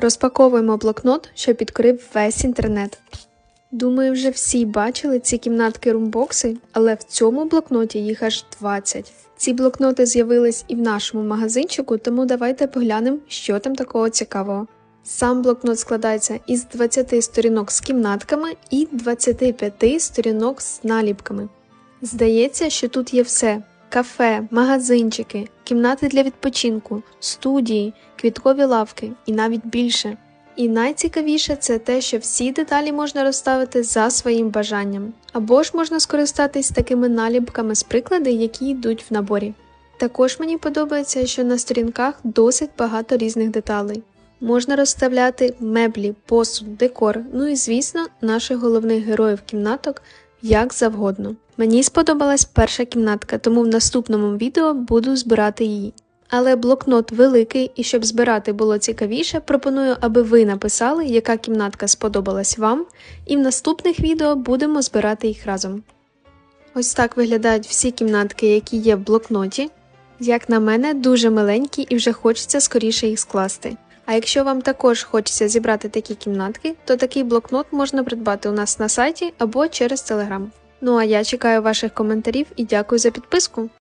Розпаковуємо блокнот, що підкрив весь інтернет. Думаю, вже всі бачили ці кімнатки румбокси, але в цьому блокноті їх аж 20. Ці блокноти з'явились і в нашому магазинчику, тому давайте поглянемо, що там такого цікавого. Сам блокнот складається із 20 сторінок з кімнатками і 25 сторінок з наліпками. Здається, що тут є все: кафе, магазинчики, кімнати для відпочинку, студії, квіткові лавки і навіть більше. І найцікавіше це те, що всі деталі можна розставити за своїм бажанням, або ж можна скористатись такими наліпками з приклади, які йдуть в наборі. Також мені подобається, що на сторінках досить багато різних деталей. Можна розставляти меблі, посуд, декор, ну і звісно, наших головних героїв кімнаток як завгодно. Мені сподобалась перша кімнатка, тому в наступному відео буду збирати її. Але блокнот великий, і щоб збирати було цікавіше, пропоную, аби ви написали, яка кімнатка сподобалась вам, і в наступних відео будемо збирати їх разом. Ось так виглядають всі кімнатки, які є в блокноті. Як на мене, дуже миленькі і вже хочеться скоріше їх скласти. А якщо вам також хочеться зібрати такі кімнатки, то такий блокнот можна придбати у нас на сайті або через Telegram. Ну а я чекаю ваших коментарів і дякую за підписку.